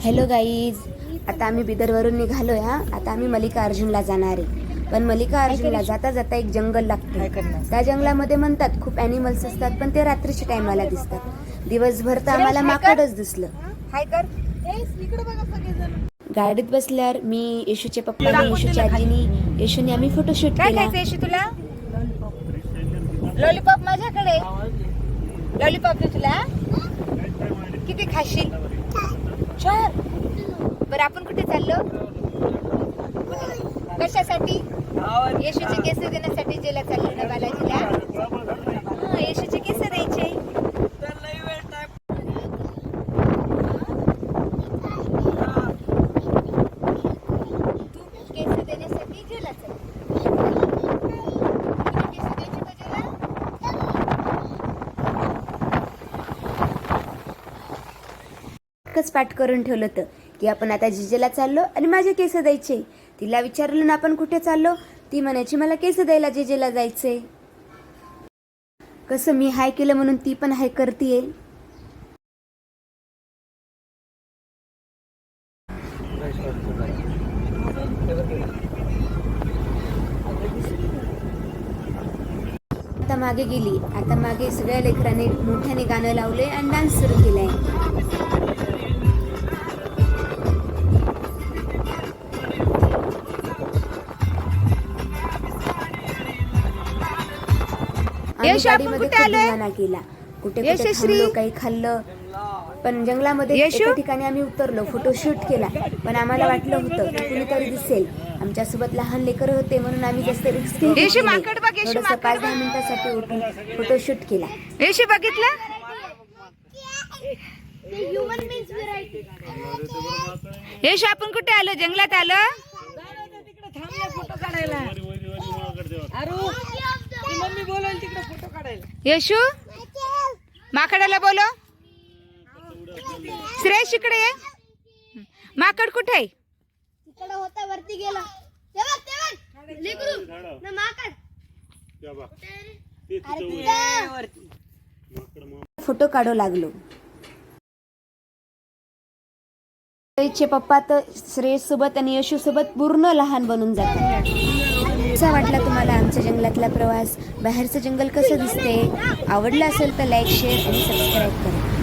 Hello guys आता आम्ही बिदरवरून निघालोय हा. आता आम्ही मल्लिकार्जुनला जाणार आहे. पण मल्लिकार्जुनला जाता जाता एक जंगल लागतं. त्या जंगलामध्ये म्हणतात खूप अॅनिमल्स असतात पण ते रात्रीच्या टायमाला दिसतात. दिवसभर तर आम्हाला माकडच दिसलं. हाय कर. गाडीत बसल्यावर मी येशूचे पप्पा येशूच्या आजीनी येशूने आम्ही फोटोशूट केला. येशी तुला? लॉलीपॉप माझ्याकडे. लॉलीपॉप तुला? किती खाशील? चार बरं आपण कुठे चाललो? कशासाठी? येशूचे केस देण्यासाठी जेला चाललो ना बालाजीला हा, येशूचे केस द्यायचे तू केस देण्यासाठी जेला चालली केस द्यायचे का जेला एकच पाठ करून ठेवलं होतं की आपण आता जिजेला चाललो आणि माझे केस द्यायचे. तिला विचारलं ना आपण कुठे चाललो ती म्हणायची मला केस द्यायला जिजेला जायचे कसं मी हाय केलं म्हणून ती पण हाय करतीये? आता मागे गेली. आता मागे सगळ्या लेकरांनी मोठ्याने गाणं लावले आणि डान्स सुरू केलाय. यश, आपण गाडीमध्ये कुठे खूप आलोय? केला कुठे कुठे यशश्री? थांबलो काही खाल्लं. पण जंगलामध्ये यशू? एका ठिकाणी आम्ही उतरलो फोटो शूट केला. पण आम्हाला वाटलं होतं की कुणीतरी दिसेल. आमच्यासोबत लहान लेकर होते म्हणून आम्ही जास्त रिस्क यशू, माकड बघ, यशू, माकड पाच दहा मिनिटासाठी उठून फोटो शूट केला. येशी बघितलं? येश आपण कुठे आलो? जंगलात आलो? येशू? माकडाला बोलो श्रेयश इकडे ये. माकड कुठे आहे? तिकडं होता वरती गेला. फोटो काढू लागलो. श्रेयसचे पप्पा तर श्रेयस सोबत आणि यशू सोबत पूर्ण लहान बनून जातात. कसा वाटला तुम्हाला आमच्या जंगलातला प्रवास? बाहेरचं जंगल कसं दिसते आवडलं असेल तर लाईक शेअर आणि सबस्क्राईब करा.